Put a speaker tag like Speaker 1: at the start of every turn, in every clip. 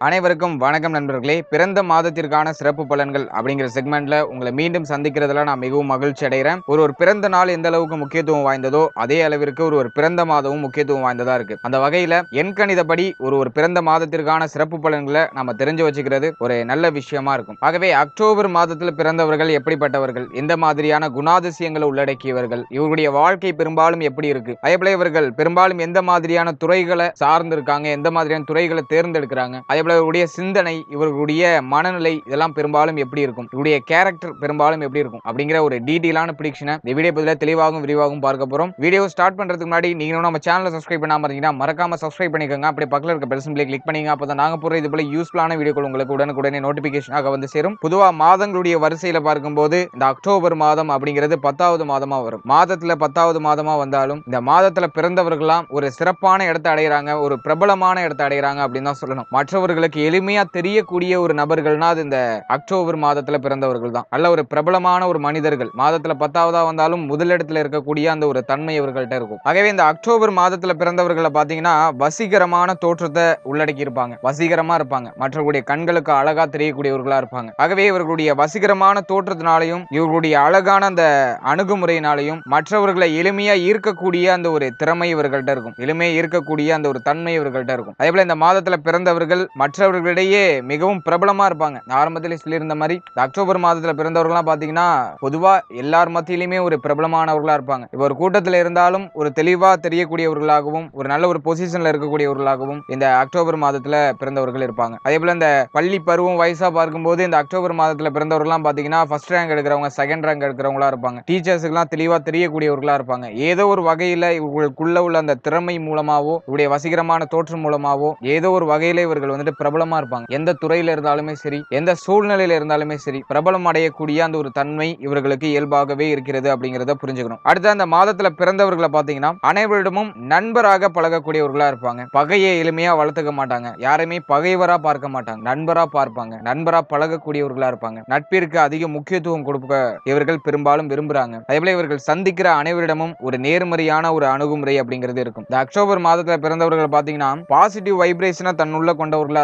Speaker 1: அனைவருக்கும் வணக்கம் நண்பர்களே. பிறந்த மாதத்திற்கான சிறப்பு பலன்கள் அப்படிங்கிற செக்மெண்ட்ல உங்களை மீண்டும் சந்திக்கிறதுல நான் மிகவும் மகிழ்ச்சி அடைகிறேன். ஒரு ஒரு பிறந்த நாள் எந்த அளவுக்கு முக்கியத்துவம் வாய்ந்ததோ அதே அளவிற்கு ஒரு ஒரு பிறந்த மாதமும் முக்கியத்துவம் வாய்ந்ததா இருக்கு. அந்த வகையில எண்கணிதப்படி ஒரு ஒரு பிறந்த மாதத்திற்கான சிறப்பு பலன்களை நம்ம தெரிஞ்சு வச்சுக்கிறது ஒரு நல்ல விஷயமா இருக்கும். ஆகவே அக்டோபர் மாதத்தில் பிறந்தவர்கள் எப்படிப்பட்டவர்கள் எந்த மாதிரியான குணாதிசயங்களை உள்ளடக்கியவர்கள் இவருடைய வாழ்க்கை பெரும்பாலும் எப்படி இருக்கு அதே இவர்கள் பெரும்பாலும் எந்த மாதிரியான துறைகளை சார்ந்து இருக்காங்க எந்த மாதிரியான துறைகளை தேர்ந்தெடுக்கிறாங்க அதே இவர்களுடைய சிந்தனை இவர்களுடைய மனநிலை இதெல்லாம் பெரும்பாலும் எப்படி இருக்கும்? இவருடைய கேரக்டர் பெரும்பாலும் எப்படி இருக்கும்? அப்படிங்கிற ஒரு டீட்டெயிலான ப்ரிடிக்ஷனை இந்த வீடியோ பதிலாக தெளிவாகவும் விரிவாகவும் பார்க்க போகிறோம் வீடியோ ஸ்டார்ட் பண்ணுறதுக்கு முன்னாடி நீங்கள் நம்ம சேனலை சப்ஸ்கிரைப் பண்ணாமல் இருந்தீங்கன்னா மறக்காம சப்ஸ்கிரைப் பண்ணிக்கோங்க. அப்படி பக்கத்தில் இருக்க பெல் சிம்பிளை கிளிக் பண்ணிங்க அப்போ தான் நாங்கள் போகிற இது போல யூஸ்ஃபுல்லான வீடியோக்கள் உங்களுக்கு உடனுக்குடனே நோட்டிஃபிகேஷனாக வந்து சேரும். பொதுவாக மாதங்களுடைய வரிசையில் பார்க்கும்போது இந்த அக்டோபர் மாதம் அப்படிங்கிறது பத்தாவது மாதமாக வரும். மாதத்தில் பத்தாவது மாதமாக வந்தாலும் இந்த மாதத்தில் பிறந்தவர்கள்லாம் ஒரு சிறப்பான இடத்தை அடைகிறாங்க ஒரு பிரபலமான இடத்தை அடைகிறாங்க அப்படின்னு தான் சொல்லணும். மற்றவர்கள் மற்றவர்களுக்கு எளிமையா தெரியக்கூடிய ஒரு நபர்கள்னா அது இந்த அக்டோபர் மாதத்துல பிறந்தவர்கள் தான். நல்ல ஒரு பிரபலமான ஒரு மனிதர்கள். மாதத்துல பத்தாவதா வந்தாலும் முதலிடத்துல இருக்கக்கூடிய அந்த ஒரு தன்மை இவர்கள்ட்ட இருக்கும். ஆகவே இந்த அக்டோபர் மாதத்துல பிறந்தவர்களை பாத்தீங்கன்னா வசீகரமான தோற்றத்தை உள்ளடக்கி இருப்பாங்க வசீகரமா இருப்பாங்க. மற்றவர்களுடைய கண்களுக்கு அழகா தெரியக்கூடியவர்களா இருப்பாங்க. ஆகவே இவர்களுடைய வசீகரமான தோற்றத்தினாலையும் இவர்களுடைய அழகான அந்த அணுகுமுறையினாலையும் மற்றவர்களை எளிமையா ஈர்க்கக்கூடிய அந்த ஒரு திறமை இவர்கள்ட்ட இருக்கும். எளிமையா ஈர்க்கக்கூடிய அந்த ஒரு தன்மை இவர்கள்ட்ட இருக்கும். அதே போல இந்த மாதத்துல பிறந்தவர்கள் மற்றவர்களிடையே மிகவும் பிரபலமா இருப்பாங்க. ஆரம்பத்தில் சொல்லியிருந்த மாதிரி இந்த அக்டோபர் மாதத்துல பிறந்தவர்கள்லாம் பாத்தீங்கன்னா பொதுவா எல்லார் மத்தியிலுமே ஒரு பிரபலமானவர்களா இருப்பாங்க. இப்போ ஒரு கூட்டத்துல இருந்தாலும் ஒரு தெளிவா தெரியக்கூடியவர்களாகவும் ஒரு நல்ல ஒரு பொசிஷன்ல இருக்கக்கூடியவர்களாகவும் இந்த அக்டோபர் மாதத்துல பிறந்தவர்கள் இருப்பாங்க. அதே போல இந்த பள்ளி பருவம் வயசா பார்க்கும்போது இந்த அக்டோபர் மாதத்துல பிறந்தவர்கள்லாம் பாத்தீங்கன்னா ஃபர்ஸ்ட் ரேங்க் எடுக்கிறவங்க செகண்ட் ரேங்க் எடுக்கிறவங்களா இருப்பாங்க. டீச்சர்ஸுக்கெல்லாம் தெளிவா தெரியக்கூடியவர்களா இருப்பாங்க. ஏதோ ஒரு வகையில இவர்களுக்குள்ள உள்ள அந்த திறமை மூலமாவோ இவருடைய வசீகரமான தோற்றம் மூலமாவோ ஏதோ ஒரு வகையில இவர்கள் வந்துட்டு பிரபலமா இருப்பாங்க. எந்த துறையில இருந்தாலுமே சரி எந்த சூழ்நிலையில இருந்தாலுமே சரி பிரபலம் அடையக்கூடிய அந்த ஒரு தன்மை இவர்களுக்கு இயல்பாகவே இருக்கிறது அப்படிங்கிறத புரிஞ்சுக்கணும். அடுத்து அந்த மாதத்துல பிறந்தவர்களை பாத்தீங்கன்னா அனைவரிடமும் நண்பராக பழகக்கூடியவர்களா இருப்பாங்க. பகையை எளிமையா வளர்த்துக்க மாட்டாங்க. யாரையுமே பகைவரா பார்க்க மாட்டாங்க. நண்பரா பார்ப்பாங்க. நண்பரா பழகக்கூடியவர்களா இருப்பாங்க. நட்பிற்கு அதிக முக்கியத்துவம் கொடுக்க இவர்கள் பெரும்பாலும் விரும்புறாங்க. அதே இவர்கள் சந்திக்கிற அனைவரிடமும் ஒரு நேர்மறையான ஒரு அணுகுமுறை அப்படிங்கிறது இருக்கும். இந்த அக்டோபர் மாதத்துல பிறந்தவர்கள் பாத்தீங்கன்னா பாசிட்டிவ் வைப்ரேஷனை தன்னுள்ள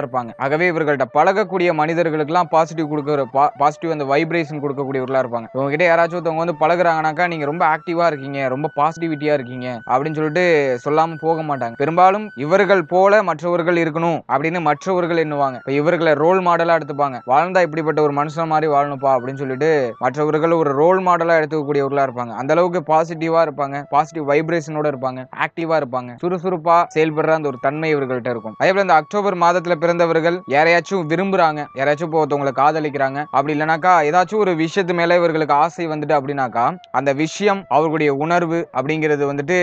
Speaker 1: கொண்டவர்களா இருப்பாங்க. ஆகவே இவர்கள்ட்ட பழகக்கூடிய மனிதர்களுக்கெல்லாம் பாசிட்டிவ் கொடுக்குற பாசிட்டிவ் அந்த வைப்ரேஷன் கொடுக்கக்கூடியவர்களாக இருப்பாங்க. உங்ககிட்ட யாராச்சும் ஒருத்தவங்க வந்து பழகுறாங்கனாக்கா நீங்க ரொம்ப ஆக்டிவா இருக்கீங்க ரொம்ப பாசிட்டிவிட்டியா இருக்கீங்க அப்படின்னு சொல்லிட்டு சொல்லாம போக மாட்டாங்க. பெரும்பாலும் இவர்கள் போல மற்றவர்கள் இருக்கணும் அப்படின்னு மற்றவர்கள் எண்ணுவாங்க. இப்போ இவர்களை ரோல் மாடலா எடுத்துப்பாங்க. வாழ்ந்தா இப்படிப்பட்ட ஒரு மனுஷன் மாதிரி வாழணும்ப்பா அப்படின்னு சொல்லிட்டு மற்றவர்கள் ஒரு ரோல் மாடலாக எடுத்துக்கக்கூடியவர்களாக இருப்பாங்க. அந்த அளவுக்கு பாசிட்டிவாக இருப்பாங்க. பாசிட்டிவ் வைப்ரேஷனோட இருப்பாங்க. ஆக்டிவா இருப்பாங்க. சுறுசுறுப்பா செயல்படுற அந்த ஒரு தன்மை இவர்கள்ட்ட இருக்கும். அதே போல இந்த அக்டோபர் மாதத்துல பிறந்தவர்கள் யாரையாச்சும் விரும்புறாங்க யாராச்சும் இப்போ ஒருத்தவங்களை காதலிக்கிறாங்க அப்படி இல்லைனாக்கா ஏதாச்சும் ஒரு விஷயத்து மேலே இவர்களுக்கு ஆசை வந்துட்டு அப்படின்னாக்கா அந்த விஷயம் அவர்களுடைய உணர்வு அப்படிங்கிறது வந்துட்டு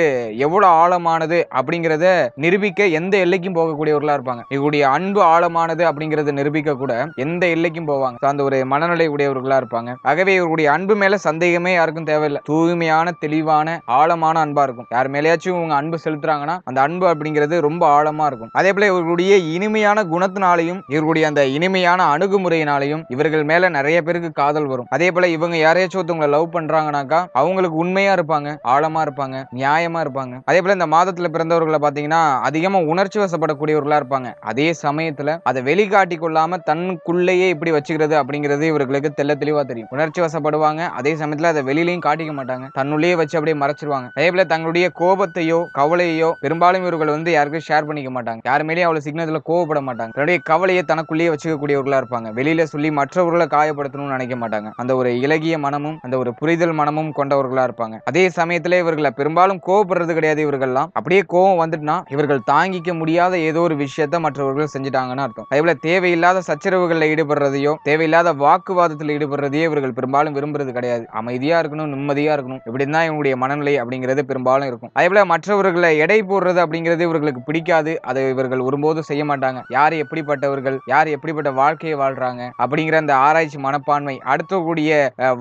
Speaker 1: எவ்வளோ ஆழமானது அப்படிங்கிறத நிரூபிக்க எந்த எல்லைக்கும் போகக்கூடியவர்களா இருப்பாங்க. இவருடைய அன்பு ஆழமானது அப்படிங்கறத நிரூபிக்க கூட எந்த எல்லைக்கும் போவாங்க. அந்த ஒரு மனநிலை உடையவர்களா இருப்பாங்க. ஆகவே இவருடைய அன்பு மேல சந்தேகமே யாருக்கும் தேவையில்லை. தூய்மையான தெளிவான ஆழமான அன்பா இருக்கும். யார் மேலேயாச்சும் இவங்க அன்பு செலுத்துறாங்கன்னா அந்த அன்பு அப்படிங்கிறது ரொம்ப ஆழமா இருக்கும். அதே போல இவர்களுடைய இனிமையான குணத்தினாலையும் இவர்களுடைய அந்த இனிமையான அணுகுமுறையினாலையும் இவர்கள் மேல நிறைய பேருக்கு காதல் வரும். அதே போல இவங்க யாரையாச்சும் ஒருத்தவங்களை லவ் பண்றாங்கனாக்கா அவங்களுக்கு உண்மையா இருப்பாங்க ஆழமா இருப்பாங்க நியாயமா இருப்பாங்க. அதே போல இந்த மாதத்துல பிறந்தவர்களை பாத்தீங்கன்னா அதிகமா உணர்ச்சி வசப்படக்கூடியவர்களா இருப்பாங்க. அதே சமயத்துல அதை வெளிக்காட்டி கொள்ளாம தன்னுக்குள்ளேயே இப்படி வச்சுக்கிறது அப்படிங்கிறது இவர்களுக்கு தெள்ள தெளிவா தெரியும். உணர்ச்சி வசப்படுவாங்க அதே சமயத்துல அதை வெளியிலையும் காட்டிக்க மாட்டாங்க. தன்னுள்ளேயே வச்சு அப்படியே மறைச்சிருவாங்க. அதே போல தங்களுடைய கோபத்தையோ கவலையோ பெரும்பாலும் இவர்கள் வந்து யாருக்கும் ஷேர் பண்ணிக்க மாட்டாங்க. யாருமேலேயும் அவ்வளவு சிக்னத்துல கோவப்பட மாட்டாங்க. தன்னுடைய கவலையை தனக்குள்ளேயே வச்சுக்கக்கூடியவர்களா இருப்பாங்க. வெளியில சொல்லி மற்றவர்களை காயப்படுத்தணும்னு நினைக்க மாட்டாங்க. அந்த ஒரு இலகிய மனமும் அந்த ஒரு புரிதல் மனமும் கொண்டவர்களா இருப்பாங்க. அதே சமயத்துல இவர்களை பெரும்பாலும் கோவப்படுறது கிடையாது இவர்கள்லாம். அப்படியே கோவம் வந்துட்டுனா இவர்கள் தாங்கிக்க முடியாத ஏதோ ஒரு விஷயத்த மற்றவர்கள் செஞ்சுட்டாங்கன்னு அர்த்தம். அதே போல தேவையில்லாத சச்சரவுகளில் ஈடுபடுறதையோ தேவையில்லாத வாக்குவாதத்தில் ஈடுபடுறதையோ இவர்கள் பெரும்பாலும் விரும்புறது கிடையாது. அமைதியா இருக்கணும் நிம்மதியா இருக்கணும். இப்படின்னு தான் இவங்களுடைய மனநிலை அப்படிங்கிறது பெரும்பாலும் இருக்கும். அதே போல மற்றவர்களை எடை போடுறது அப்படிங்கிறது இவர்களுக்கு பிடிக்காது. அதை இவர்கள் ஒருபோதும் செய்ய மாட்டாங்க. யார் எப்படிப்பட்டவர்கள் யார் எப்படிப்பட்ட வாழ்க்கையை வாழ்றாங்க அப்படிங்கிற அந்த ஆராய்ச்சி மனப்பான்மை அடுத்தக்கூடிய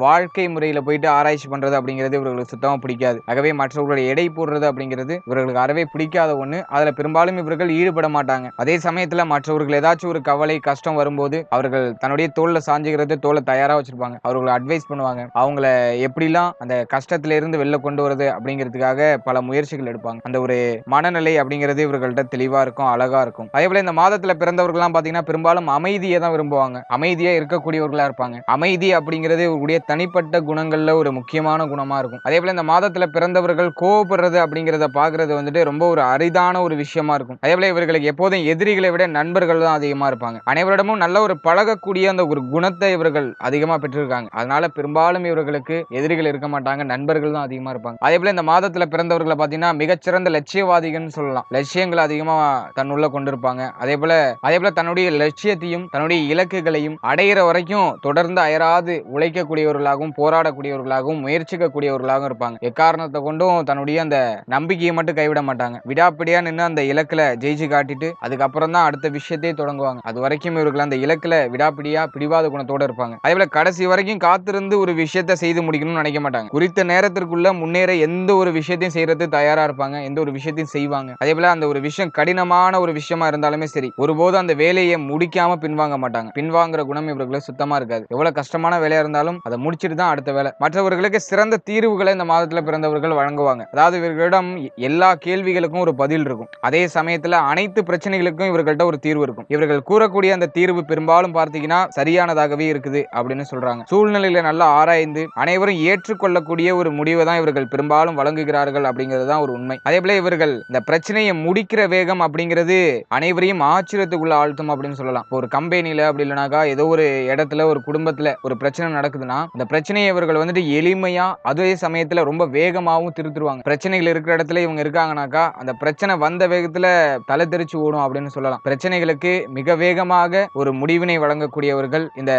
Speaker 1: வாழ்க்கை முறையில் போயிட்டு ஆராய்ச்சி பண்றது அப்படிங்கிறது இவர்களுக்கு சுத்தமாக பிடிக்காது. ஆகவே மற்றவர்களுடைய எடை போடுறது அப்படிங்கிறது இவர்களுக்கு அறவே பிடிக்காத ஒன்று அதில் பெரும்பாலும் இவர்கள் ஈடுபட மாட்டாங்க. அதே சமயத்தில் மற்றவர்கள் ஏதாச்சும் ஒரு கவலை கஷ்டம் வரும்போது அவர்கள் தன்னுடைய தோலில் சாஞ்சுக்கிறது தோலை தயாராக வச்சிருப்பாங்க. அவர்களை அட்வைஸ் பண்ணுவாங்க. அவங்கள எப்படிலாம் அந்த கஷ்டத்திலிருந்து வெளில கொண்டு வருது அப்படிங்கிறதுக்காக பல முயற்சிகள் எடுப்பாங்க. அந்த ஒரு மனநிலை அப்படிங்கிறது இவர்கள்ட்ட தெளிவாக இருக்கும் அழகாக இருக்கும். அதே போல இந்த மாதத்தில் பிறந்தவர்கள்லாம் பார்த்தீங்கன்னா பெரும்பாலும் அமைதியை தான் விரும்புவாங்க. அமைதியாக இருக்கக்கூடியவர்களாக இருப்பாங்க. அமைதி அப்படிங்கிறது இவருடைய தனிப்பட்ட குணங்களில் ஒரு முக்கியமான குணமாக இருக்கும். அதே போல் இந்த மாதத்தில் பிறந்தவர்கள் கோவப்படுறது அப்படிங்கிறத பார்க்குறது வந்துட்டு ரொம்ப ஒரு அரிதான ஒரு விஷயமா இருக்கும். அதே போல் இவர்களுக்கு எப்போதும் எதிரிகளை விட நண்பர்கள் தான் அதிகமாக இருப்பாங்க. அனைவரிடமும் நல்ல ஒரு பழகக்கூடிய அந்த ஒரு குணத்தை இவர்கள் அதிகமாக பெற்றிருக்காங்க. அதனால பெரும்பாலும் இவர்களுக்கு எதிரிகள் இருக்க மாட்டாங்க நண்பர்கள் தான் அதிகமாக இருப்பாங்க. அதே போல் இந்த மாதத்தில் பிறந்தவர்களை பார்த்தீங்கன்னா மிகச்சிறந்த லட்சியவாதிகள்னு சொல்லலாம். லட்சியங்கள் அதிகமாக தன்னுள்ள கொண்டிருப்பாங்க. அதே போல் அதே போல தன்னுடைய லட்சியத்தையும் தன்னுடைய இலக்குகளையும் அடையிற வரைக்கும் தொடர்ந்து அயராது உழைக்கக்கூடியவர்களாகவும் போராடக்கூடியவர்களாகவும் முயற்சிக்கக்கூடியவர்களாகவும் இருப்பாங்க. எக்காரணத்தை கொண்டும் தன்னுடைய அந்த நம்பிக்கையை மட்டும் கைவிட மாட்டாங்க. விடாப்பிடியா நின்று அந்த இலக்குல ஜெயிச்சு காட்டிட்டு அதுக்கப்புறம் தான் அடுத்த விஷயத்தையே தொடங்குவாங்க. அது வரைக்கும் இவர்கள் அந்த இலக்குல விடாப்பிடியா பிடிவாத குணத்தோட இருப்பாங்க. அதே போல கடைசி வரைக்கும் காத்திருந்து ஒரு விஷயத்த செய்து முடிக்கணும்னு நினைக்க மாட்டாங்க. குறித்த நேரத்திற்குள்ள முன்னேற எந்த ஒரு விஷயத்தையும் செய்யறது தயாரா இருப்பாங்க. எந்த ஒரு விஷயத்தையும் செய்வாங்க. அதே போல அந்த ஒரு விஷயம் கடினமான ஒரு விஷயமா இருந்தாலுமே சரி ஒரு ஒருபோதும் அந்த வேலையை முடிக்காம பின்வாங்க மாட்டாங்க. பின்வாங்குற குணம் இவர்களுக்கு சுத்தமா இருக்காது. எவ்வளவு கஷ்டமான வேலையா இருந்தாலும் அதை முடிச்சிட்டு தான் அடுத்த வேலை. மற்றவர்களுக்கு சிறந்த தீர்வுகளை இந்த மாதத்துல பிறந்தவர்கள் வழங்குவாங்க. அதாவது இவர்களிடம் எல்லா கேள்விகளுக்கும் ஒரு பதில் இருக்கும். அதே சமயத்துல அனைத்து பிரச்சனைகளுக்கும் இவர்கள்ட்ட ஒரு தீர்வு இருக்கும். இவர்கள் கூறக்கூடிய அந்த தீர்வு பெரும்பாலும் பார்த்தீங்கன்னா சரியானதாகவே இருக்குது அப்படின்னு சொல்றாங்க. சூழ்நிலையில நல்லா ஆராய்ந்து அனைவரும் ஏற்றுக்கொள்ளக்கூடிய ஒரு முடிவை தான் இவர்கள் பெரும்பாலும் வழங்குகிறார்கள் அப்படிங்கிறது தான் ஒரு உண்மை. அதே போல இவர்கள் இந்த பிரச்சனையை முடிக்கிற வேகம் அப்படிங்கிறது அனைவரையும் ஆச்சரிய ஆச்சரியத்துக்குள்ள ஆழ்த்தும் அப்படின்னு சொல்லலாம். ஒரு கம்பெனியில அப்படி இல்லைனாக்கா ஏதோ ஒரு இடத்துல ஒரு குடும்பத்துல ஒரு பிரச்சனை நடக்குதுன்னா இந்த பிரச்சனையை இவர்கள் வந்துட்டு எளிமையா அதே சமயத்துல ரொம்ப வேகமாகவும் திருத்துருவாங்க. பிரச்சனைகள் இருக்கிற இடத்துல இவங்க இருக்காங்கனாக்கா அந்த பிரச்சனை வந்த வேகத்துல தலை தெரிச்சு ஓடும் அப்படின்னு சொல்லலாம். பிரச்சனைகளுக்கு மிக வேகமாக ஒரு முடிவினை வழங்கக்கூடியவர்கள் இந்த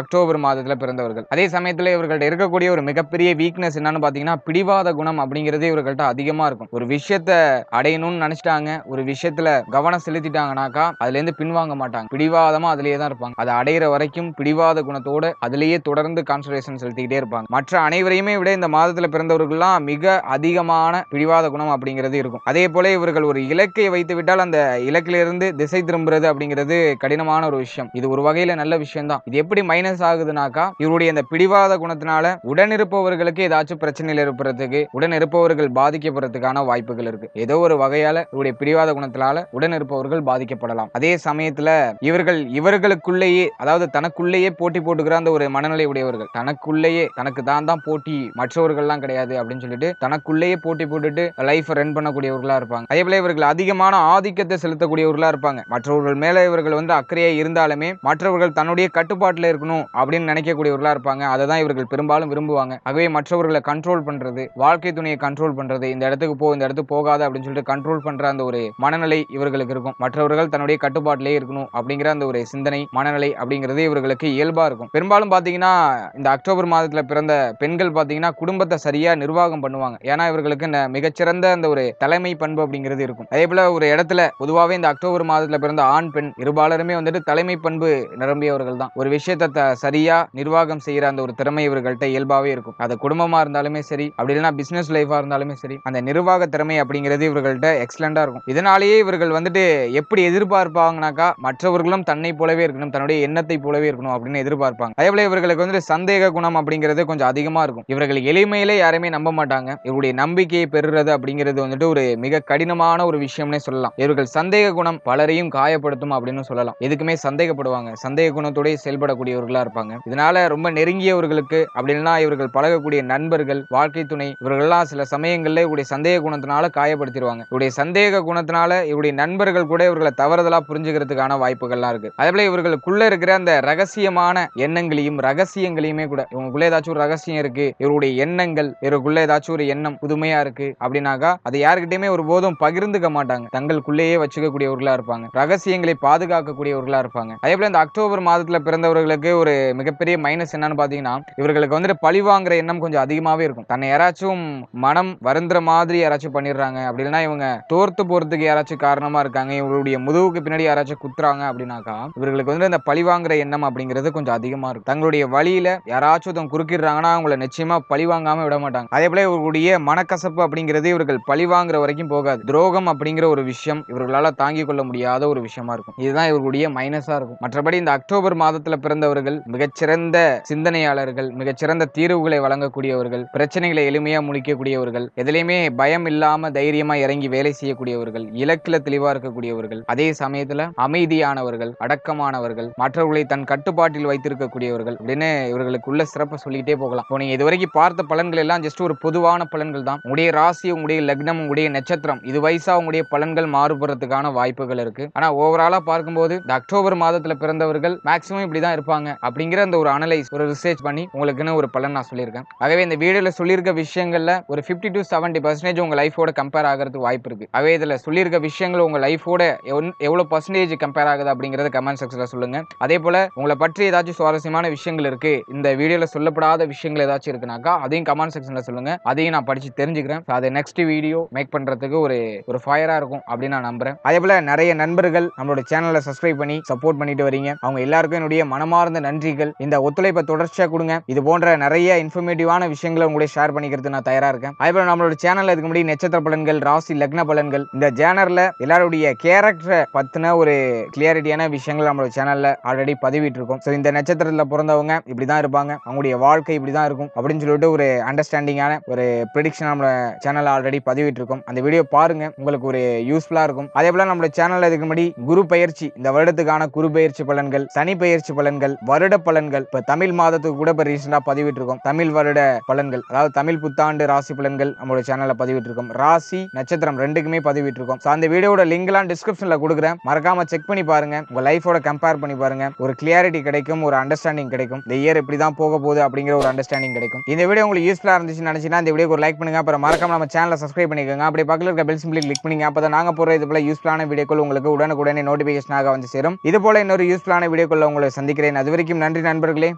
Speaker 1: அக்டோபர் மாதத்துல பிறந்தவர்கள். அதே சமயத்துல இவர்கள்ட்ட இருக்கக்கூடிய ஒரு மிகப்பெரிய வீக்னஸ் என்னன்னு பாத்தீங்கன்னா பிடிவாத குணம் அப்படிங்கிறது இவர்கள்ட்ட அதிகமா இருக்கும். ஒரு விஷயத்த அடையணும்னு நினைச்சிட்டாங்க ஒரு விஷயத்துல கவனம் செலுத்திட்டாங்கனாக்கா அதுல அதுலேருந்து பின்வாங்க மாட்டாங்க. பிடிவாதமா அதுலயே தான் இருப்பாங்க. அதை அடையிற வரைக்கும் பிடிவாத குணத்தோடு அதுலேயே தொடர்ந்து கான்சன்ட்ரேஷன் செலுத்திக்கிட்டே இருப்பாங்க. மற்ற அனைவரையுமே விட இந்த மாதத்தில் பிறந்தவர்கள்லாம் மிக அதிகமான பிடிவாத குணம் அப்படிங்கிறது இருக்கும். அதே போல இவர்கள் ஒரு இலக்கை வைத்து விட்டால் அந்த இலக்கிலிருந்து திசை திரும்புறது அப்படிங்கிறது கடினமான ஒரு விஷயம். இது ஒரு வகையில் நல்ல விஷயம் தான் இது எப்படி மைனஸ் ஆகுதுனாக்கா இவருடைய இந்த பிடிவாத குணத்தினால உடன் இருப்பவர்களுக்கு ஏதாச்சும் பிரச்சனையில் இருப்பதுக்கு உடன் இருப்பவர்கள் பாதிக்கப்படுறதுக்கான வாய்ப்புகள் இருக்கு. ஏதோ ஒரு வகையால இவருடைய பிடிவாத குணத்தினால உடன் இருப்பவர்கள் பாதிக்கப்படலாம். அதே சமயத்துல இவர்கள் இவர்களுக்குள்ளேயே அதாவது தனக்குள்ளேயே போட்டி போட்டுக்கிற அந்த ஒரு மனநிலை உடையவர்கள். தனக்குள்ளேயே தனக்கு தான் தான் போட்டி மற்றவர்கள்லாம் கிடையாது அப்படின்னு சொல்லிட்டு தனக்குள்ளேயே போட்டி போட்டுட்டு லைஃப் ரன் பண்ணக்கூடியவர்களா இருப்பாங்க. அதே போல இவர்கள் அதிகமான ஆதிக்கத்தை செலுத்தக்கூடியவர்களா இருப்பாங்க. மற்றவர்கள் மேல இவர்கள் வந்து அக்கறையா இருந்தாலுமே மற்றவர்கள் தன்னுடைய கட்டுப்பாட்டில் இருக்கணும் அப்படின்னு நினைக்கக்கூடியவர்களா இருப்பாங்க. அதை தான் இவர்கள் பெரும்பாலும் விரும்புவாங்க. ஆகவே மற்றவர்களை கண்ட்ரோல் பண்றது வாழ்க்கை துணையை கண்ட்ரோல் பண்றது இந்த இடத்துக்கு போ இந்த இடத்துக்கு போகாத அப்படின்னு சொல்லிட்டு கண்ட்ரோல் பண்ற அந்த ஒரு மனநிலை இவர்களுக்கு இருக்கும். மற்றவர்கள் தன்னுடைய கட்டுப்பாட்டிலே இருக்கணும் அப்படிங்கிற அந்த ஒரு சிந்தனை மனநிலை அப்படிங்கிறது இவர்களுக்கு இயல்பாக இருக்கும். பெரும்பாலும் பார்த்தீங்கன்னா இந்த அக்டோபர் மாதத்தில் பிறந்த பெண்கள் பார்த்தீங்கன்னா குடும்பத்தை சரியாக நிர்வாகம் பண்ணுவாங்க. ஏன்னா இவர்களுக்கு மிகச்சிறந்த அந்த ஒரு தலைமை பண்பு அப்படிங்கிறது இருக்கும். அதே போல் ஒரு இடத்துல பொதுவாகவே இந்த அக்டோபர் மாதத்தில் பிறந்த ஆண் பெண் இருபாலருமே வந்துட்டு தலைமை பண்பு நிரம்பியவர்கள் தான். ஒரு விஷயத்தை சரியாக நிர்வாகம் செய்கிற அந்த ஒரு திறமை இவர்கள்ட்ட இயல்பாகவே இருக்கும். அது குடும்பமாக இருந்தாலுமே சரி அப்படி இல்லைன்னா பிஸ்னஸ் லைஃபாக இருந்தாலுமே சரி அந்த நிர்வாக திறமை அப்படிங்கிறது இவர்கள்ட்ட எக்ஸலண்டாக இருக்கும். இதனாலேயே இவர்கள் வந்துட்டு எப்படி எதிர்பார்ப்பு எதிர்பார்ப்பாங்கனாக்கா மற்றவர்களும் தன்னை போலவே இருக்கணும் தன்னுடைய எண்ணத்தை போலவே இருக்கணும் அப்படின்னு எதிர்பார்ப்பாங்க. அதே போல இவர்களுக்கு வந்து சந்தேக குணம் அப்படிங்கிறது கொஞ்சம் அதிகமா இருக்கும். இவர்கள் எளிமையிலே யாருமே நம்ப மாட்டாங்க. இவருடைய நம்பிக்கையை பெறுறது அப்படிங்கிறது வந்துட்டு ஒரு மிக கடினமான ஒரு விஷயம்னே சொல்லலாம். இவர்கள் சந்தேக குணம் பலரையும் காயப்படுத்தும் அப்படின்னு சொல்லலாம். எதுக்குமே சந்தேகப்படுவாங்க. சந்தேக குணத்தோடய செயல்படக்கூடியவர்களா இருப்பாங்க. இதனால ரொம்ப நெருங்கியவர்களுக்கு அப்படின்னா இவர்கள் பழகக்கூடிய நண்பர்கள் வாழ்க்கை துணை இவர்கள்லாம் சில சமயங்கள்ல இவருடைய சந்தேக குணத்தினால காயப்படுத்திடுவாங்க இவருடைய சந்தேக குணத்தினால இவருடைய நண்பர்கள் கூட இவர்களை தவறுதலா புரிஞ்சுக்கிறதுக்கான வாய்ப்புகள்லாம் இருக்கு. அதே போல இவர்களுக்குள்ள இருக்கிற அந்த ரகசியமான எண்ணங்களையும் ரகசியங்களையுமே கூட இவங்களுக்குள்ள ஏதாச்சும் ஒரு ரகசியம் இருக்கு இவருடைய எண்ணங்கள் இவருக்குள்ள ஏதாச்சும் ஒரு எண்ணம் புதுமையா இருக்கு அப்படின்னாக்கா அதை யாருக்கிட்டயுமே ஒரு போதும் பகிர்ந்துக்க மாட்டாங்க. தங்களுக்குள்ளேயே வச்சுக்கக்கூடியவர்களா இருப்பாங்க. ரகசியங்களை பாதுகாக்கக்கூடியவர்களா இருப்பாங்க. அதே போல இந்த அக்டோபர் மாதத்துல பிறந்தவர்களுக்கு ஒரு மிகப்பெரிய மைனஸ் என்னன்னு பாத்தீங்கன்னா இவர்களுக்கு வந்துட்டு பழி வாங்குற எண்ணம் கொஞ்சம் அதிகமாவே இருக்கும். தன்னை யாராச்சும் மனம் வருந்துற மாதிரி யாராச்சும் பண்ணிடுறாங்க அப்படின்னா இவங்க தோர்த்து போறதுக்கு யாராச்சும் காரணமா இருக்காங்க. இவருடைய முதுகுக்கு பின்னாடி யாராச்சும் குத்துறாங்க அப்படின்னாக்கா இவர்களுக்கு வந்து இந்த பழி வாங்குற எண்ணம் அப்படிங்கிறது கொஞ்சம் அதிகமா இருக்கும். தங்களுடைய வழியில யாராச்சும் ஒருத்தவங்க குறுக்கிடுறாங்கன்னா அவங்கள நிச்சயமா பழி வாங்காம விட மாட்டாங்க. அதே போல இவர்களுடைய மனக்கசப்பு அப்படிங்கிறது இவர்கள் பழி வாங்குற வரைக்கும் போகாது. துரோகம் அப்படிங்கிற ஒரு விஷயம் இவர்களால தாங்கிக் கொள்ள முடியாத ஒரு விஷயமா இருக்கும். இதுதான் இவர்களுடைய மைனஸா இருக்கும். மற்றபடி இந்த அக்டோபர் மாதத்துல பிறந்தவர்கள் மிகச்சிறந்த சிந்தனையாளர்கள் மிகச்சிறந்த தீர்வுகளை வழங்கக்கூடியவர்கள் பிரச்சனைகளை எளிமையா முடிக்கக்கூடியவர்கள் எதுலையுமே பயம் இல்லாம தைரியமா இறங்கி வேலை செய்யக்கூடியவர்கள் இலக்கில தெளிவா இருக்கக்கூடியவர்கள் அதே சமயத்தில் சமயத்துல அமைதியானவர்கள் அடக்கமானவர்கள் மற்றவர்களை தன் கட்டுப்பாட்டில் வைத்திருக்கக்கூடியவர்கள் அப்படின்னு இவர்களுக்குள்ள சிறப்பை சொல்லிக்கிட்டே போகலாம். இப்போ நீங்க இதுவரைக்கும் பார்த்த பலன்கள் எல்லாம் ஜஸ்ட் ஒரு பொதுவான பலன்கள் தான். உங்களுடைய ராசி உங்களுடைய லக்னம் உங்களுடைய நட்சத்திரம் இது வயசா உங்களுடைய பலன்கள் மாறுபடுறதுக்கான வாய்ப்புகள் இருக்கு. ஆனா ஓவராலா பார்க்கும்போது இந்த அக்டோபர் மாதத்துல பிறந்தவர்கள் மேக்சிமம் இப்படி தான் இருப்பாங்க அப்படிங்கிற அந்த ஒரு அனலைஸ் ஒரு ரிசர்ச் பண்ணி உங்களுக்குன்னு ஒரு பலன் நான் சொல்லியிருக்கேன். ஆகவே இந்த வீடியோல சொல்லியிருக்க விஷயங்கள்ல ஒரு 50 டு செவன்டி பர்சன்டேஜ் உங்க லைஃபோட கம்பேர் ஆகிறதுக்கு வாய்ப்பு இருக்கு. ஆகவே இதுல சொல்லியிருக்க விஷயங்கள் உங்க லைஃபோட எவ்வளவு பர்சன்டேஜ் கம்பேர் ஆகுது அப்படிங்கிறத கமெண்ட் செக்ஷனில் சொல்லுங்கள் அதே போல் உங்களை பற்றி ஏதாச்சும் சுவாரஸ்யமான விஷயங்கள் இருக்குது இந்த வீடியோவில் சொல்லப்படாத விஷயங்கள் ஏதாச்சும் இருக்குனாக்கா அதையும் கமெண்ட் செக்ஷனில் சொல்லுங்கள் அதையும் நான் படித்து தெரிஞ்சுக்கிறேன். அதை நெக்ஸ்ட் வீடியோ மேக் பண்ணுறதுக்கு ஒரு ஒரு ஃபயராக இருக்கும் அப்படின்னு நான் நம்புகிறேன் அதே போல் நிறைய நண்பர்கள் நம்மளோட சேனலை சப்ஸ்கிரைப் பண்ணி சப்போர்ட் பண்ணிட்டு வரீங்க. அவங்க எல்லாருக்கும் என்னுடைய மனமார்ந்த நன்றிகள். இந்த ஒத்துழைப்பை தொடர்ச்சியாக கொடுங்க. இது போன்ற நிறைய இன்ஃபர்மேட்டிவான விஷயங்களை உங்களுடைய ஷேர் பண்ணிக்கிறது நான் தயாராக இருக்கேன். அதே போல் நம்மளோட சேனலில் இதுக்கு முன்னாடி நட்சத்திர பலன்கள் ராசி லக்ன பலன்கள் இந்த ஜேனரில் எல்லாருடைய கேரக்டரை பற்றின பத்தின ஒரு கிளியாரிட்டியான விஷயங்கள் நம்மளோட சேனலில் ஆல்ரெடி பதிவிட்டிருக்கோம். ஸோ இந்த நட்சத்திரத்தில் பிறந்தவங்க இப்படி தான் இருப்பாங்க. அவங்களுடைய வாழ்க்கை இப்படி தான் இருக்கும். அப்படின்னு சொல்லிட்டு ஒரு அண்டர்ஸ்டாண்டிங்கான ஒரு ப்ரெடிக்ஷன் நம்மளோட சேனலில் ஆல்ரெடி பதிவிட்டிருக்கோம். அந்த வீடியோ பாருங்கள் உங்களுக்கு ஒரு யூஸ்ஃபுல்லாக இருக்கும். அதே போல நம்மளோட சேனலில் இதுக்கு முன்னாடி குரு பயிற்சி இந்த வருடத்துக்கான குரு பயிற்சி பலன்கள் சனி பயிற்சி பலன்கள் வருட பலன்கள் இப்போ தமிழ் மாதத்துக்கு கூட இப்போ ரீசெண்டாக பதிவிட்டிருக்கோம். தமிழ் வருட பலன்கள் அதாவது தமிழ் புத்தாண்டு ராசி பலன்கள் நம்மளோட சேனலில் பதிவிட்டிருக்கோம். ராசி நட்சத்திரம் ரெண்டுக்குமே பதிவிட்டு இருக்கோம் அந்த வீடியோட லிங்க்லாம் டிஸ்கிரிப்ஷனில் கொடுக்குறேன். மறக்காம செக் பண்ணி பாருங்க. உங்க லைஃபோட கம்பேர் பண்ணி பாருங்க. ஒரு கிளியாரிட்டி கிடைக்கும் ஒரு அண்டர்ஸ்டாண்டிங் கிடைக்கும். இந்த இயர் இப்படி தான் போக போகுது அப்படிங்கிற ஒரு அண்டர்ஸ்டாண்டிங் கிடைக்கும். இந்த வீடியோ உங்களுக்கு யூஸ்ஃபுல்லா இருந்துச்சுன்னு நினைச்சீங்கன்னா இந்த வீடியோ ஒரு லைக் பண்ணுங்க. அப்புறம் மறக்காம நம்ம சேனலை சப்ஸ்கிரைப் பண்ணிக்கோங்க. அப்படி பக்கத்தில் இருக்க பெல் சிம்பிளி கிளிக் பண்ணிங்க. அப்போ நாங்க போற இது போல யூஸ்ஃபுல்லான வீடியோக்கள் உங்களுக்கு உடனுக்குடனே நோட்டிபிகேஷனாக வந்து சேரும். இது போல இன்னொரு யூஸ்ஃபுல்லான வீடியோக்குள்ள உங்களை சந்திக்கிறேன். அது வரைக்கும் நன்றி நண்பர்களே.